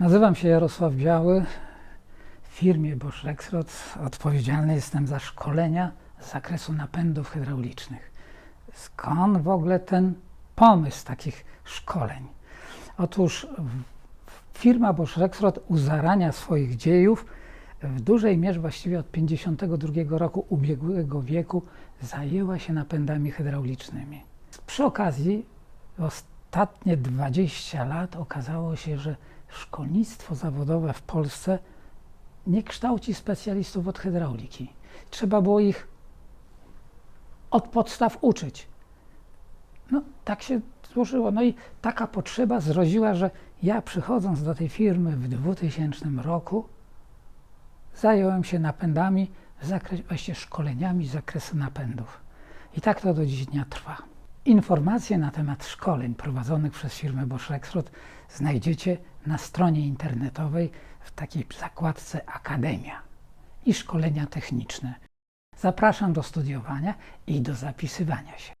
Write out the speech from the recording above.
Nazywam się Jarosław Biały. W firmie Bosch Rexroth odpowiedzialny jestem za szkolenia z zakresu napędów hydraulicznych. Skąd w ogóle ten pomysł takich szkoleń? Otóż firma Bosch Rexroth u zarania swoich dziejów w dużej mierze właściwie od 52 roku ubiegłego wieku zajęła się napędami hydraulicznymi. Przy okazji ostatnie 20 lat okazało się, że szkolnictwo zawodowe w Polsce nie kształci specjalistów od hydrauliki. Trzeba było ich od podstaw uczyć. No, tak się złożyło. No i taka potrzeba zrodziła, że ja przychodząc do tej firmy w 2000 roku, zająłem się napędami, w zakresie, właściwie szkoleniami z zakresu napędów. I tak to do dziś dnia trwa. Informacje na temat szkoleń prowadzonych przez firmę Bosch Rexroth znajdziecie na stronie internetowej w takiej zakładce Akademia i szkolenia techniczne. Zapraszam do studiowania i do zapisywania się.